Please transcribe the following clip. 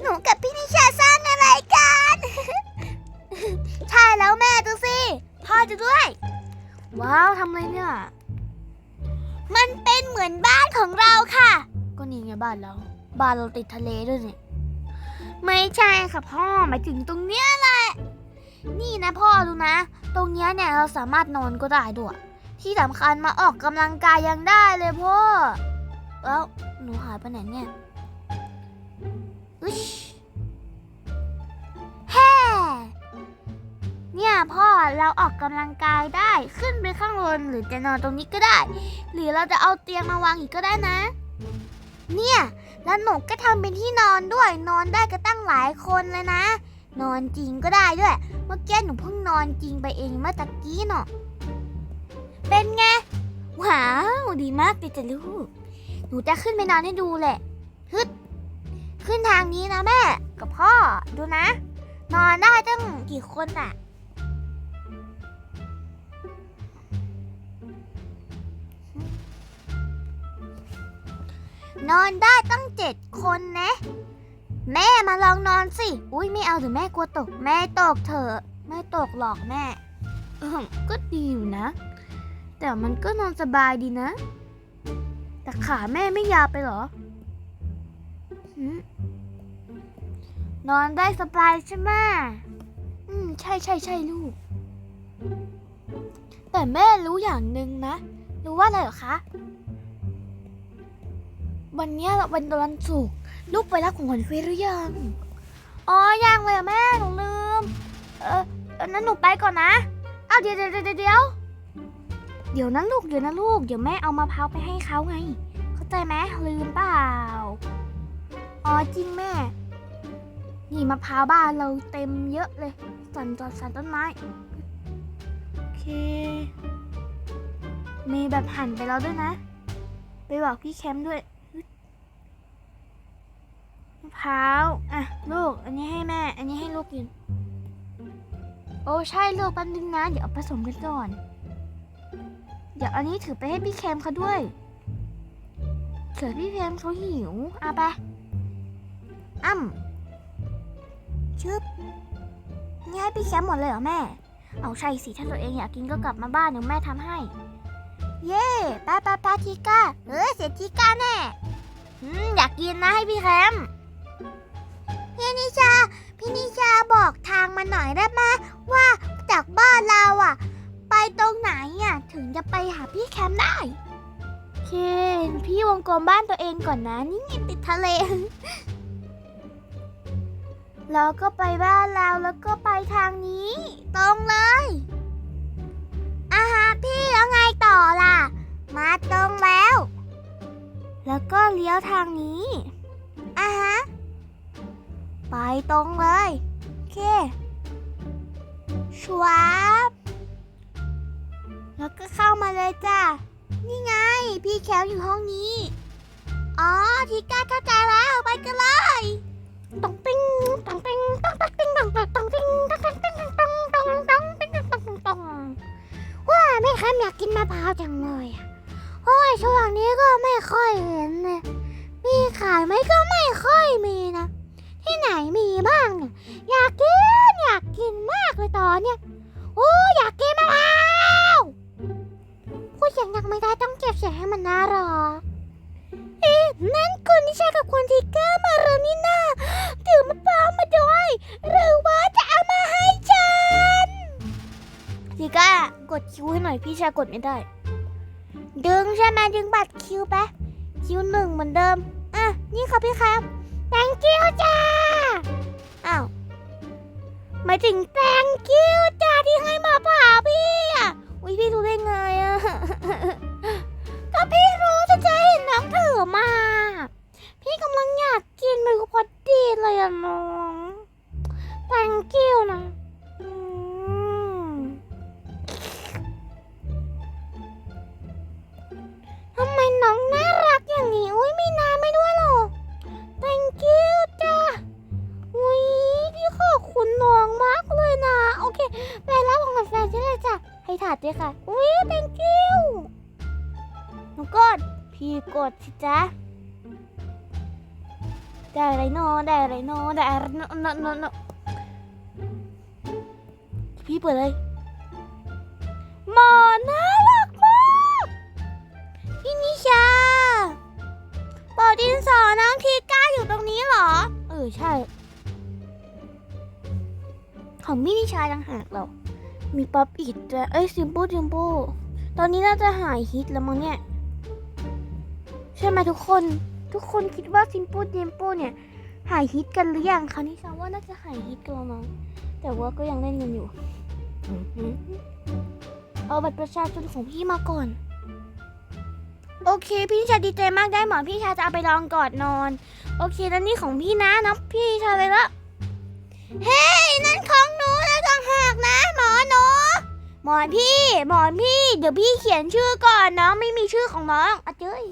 หนูกับพี่นิชาสร้างอะไรกัน ใช่แล้วแม่ดูสิพ่อจะด้วย ว้าวทำอะไรเนี่ย มันเป็นเหมือนบ้านของเราค่ะ ก็นี่ไงบ้านเรา บ้านเราติดทะเลด้วยนี่ไม่ใช่ค่ะพ่อหมายถึงตรงเนี้ยแหละ นี่นะพ่อดูนะ ตรงเนี้ยเนี่ยเราสามารถนอนก็ได้ด้วย ที่สำคัญมาออกกำลังกายยังได้เลยพ่อ แล้วหนูหายไปไหนเนี่ย แฮ่เนี่ยพ่อเราออกกำลังกายได้ขึ้นไปข้างบนหรือจะนอนตรงนี้ก็ได้ หรือเราจะเอาเตียงมาวางอีกก็ได้นะ เนี่ยแล้วหนูก็ทำเป็นที่นอนด้วยนอนได้ก็ตั้งหลายคนเลยนะ นอนจริงก็ได้ด้วย เมื่อกี้หนูเพิ่งนอนจริงไปเองเมื่อตะกี้เนาะเป็นไงว้าว ดีมากเลยจ้ะลูก หนูจะขึ้นไปนอนให้ดูแหละฮึด ทางนี้นะแม่ กับพ่อดูนะ นอนได้ตั้งกี่คนอะนอนได้ตั้งเจ็ดคนนะ แม่มาลองนอนสิ อุ้ยไม่เอาเดี๋ยวแม่กลัวตก แม่ตกเถอะแม่ตกหรอกแม่ก็ดีอยู่นะ แต่มันก็นอนสบายดีนะ แต่ขาแม่ไม่ยาวไปหรอ นอนได้สบายใช่ไหมอืม ใช่ใช่ใช่ลูก แต่แม่รู้อย่างหนึ่งนะ รู้ว่าอะไรเหรอคะ วันนี้ยวันวันศุกร์ลูกไปรับของขวัญฟรีหรือยัง อ๋อ ยังเลยแม่ หนูลืม เออนั้นหนูไปก่อนนะเอาเดี๋ยวเดี๋ยวเดี๋ยวเดี๋ยวเดี๋ยวนะลูก เดี๋ยวนะลูก เดี๋ยวแม่เอามะพร้าวไปให้เขาไง เข้าใจไหมลืมเปล่า อ๋อจริงแม่ นี่มะพร้าวบ้านเราเต็มเยอะเลย สันจอดสันต้นไม้ โอเค มีแบบหันไปแล้วด้วยนะ ไปบอกพี่แคมป์ด้วยมะพร้าวอะลูก อันนี้ให้แม่ อันนี้ให้ลูกกิน โอ้ใช่ลูกแป๊บนึงนะ เดี๋ยวเอาผสมกันก่อน เดี๋ยวอันนี้ถือไปให้พี่แคมเขาด้วยเผื่อพี่แคมเขาหิวเอาไปอ้ำ ชึบนี่ให้พี่แคมหมดเลยเหรอแม่ เอาใช่สิถ้าตัวเองอยากกินก็กลับมาบ้านเดี๋ยวแม่ทำให้ เย่ป้าป้าป้าทิก้าเออเสียทิก้าแน่อืมอยากกินนะให้พี่แคมพี่นิชา พี่นิชาบอกทางมาหน่อยได้ไหมว่าจากบ้านเราอะ ไปตรงไหนอะถึงจะไปหาพี่แคมได้เคพี่วงกลมบ้านตัวเองก่อนนะ นี่งติดทะเล แล้วก็ไปบ้านเราแล้วก็ไปทางนี้ ตรงเลยอาฮะพี่แล้วไงต่อล่ะ มาตรงแล้ว แล้วก็เลี้ยวทางนี้อะฮะไปตรงเลยโอเคชวาบแล้วก็เข้ามาเลยจ้ะนี่ไง พี่แคลอยู่ห้องนี้ อ๋อทีก้าเข้าใจแล้ว ไปกันเลย ตองติ้งตองติ้งตองตักติ้งตองตักตองติ้งตองตักติ้งตองตองตองติ้งตองตองตองว่าแม่แคมอยากกินมะพร้าวจังเลยอะโอ้ยช่วงนี้ก็ไม่ค่อยเห็นเลยมีขายไหมก็ไม่ค่อยมีนะ ที่ไหนมีบ้างเนี่ยอยากกินอยากกินมากเลยตอนเนี้ยโอ้อยากกินมะพร้าวพูดเสียงดังไม่ได้ต้องเก็บเสียงให้มันน่ารักเอ๊ะนั่นคุณนิชากับคุณทิกเกอร์ ดคิวให้หน่อยพี่ชายกดไม่ได้ ดึงใช่ไหมดึงบัตรคิวไปคิวหนึ่งเหมือนเดิม อะ นี่ค่ะพี่ครับ thank you จ้า อ้าวหมายถึง thank you จ้าที่ให้มาผ่าพี่อะอุ้ยพี่รู้ได้ไงอะ ก็พี่รู้จะจะเห็นน้องถือมา พี่กำลังอยากกินมันก็พอดีเลยอะน้อง thank you นะ ดด้วยค่ะอุ้ย thank you หนูกด พี่กดสิจ๊ะ ได้อะไรโนได้อะไรโนได้อะไรโนโนโนนพี่เปิดเลย หมอน่ารักมากพี่นิชาบอดินสอน้องทีก้าอยู่ตรงนี้เหรอ เออ ใช่ ของมินิชาต่างหากเรา มีป๊อปอิดด้วยเอ้ยซิมโ l ซิมโ l ตอนนี้น่าจะหายฮิตแล้วมั้งเนี่ย ใช่ไหมทุกคน ทุกคนคิดว่าซิมโ l ซิมโ l เนี่ย หายฮิตกันหรือยังคะนี่ชาว่าน่าจะหายฮิตกันแล้วมั้งแต่ว่าก็ยังเล่นกันอยู่ เอาบัตรประชาชนของพี่มาก่อน โอเค พี่ชาดีใจมากได้หมอนพี่ชาจะเอาไปลองกอดนอน โอเคแล้วนี่ของพี่นะนับพี่ชาเลยละ เฮ้ยนั่นของ ต่างหากนะ หมอหนูหมอนพี่ หมอนพี่ เดี๋ยวพี่เขียนชื่อก่อนน้องไม่มีชื่อของน้องอะเจ้ย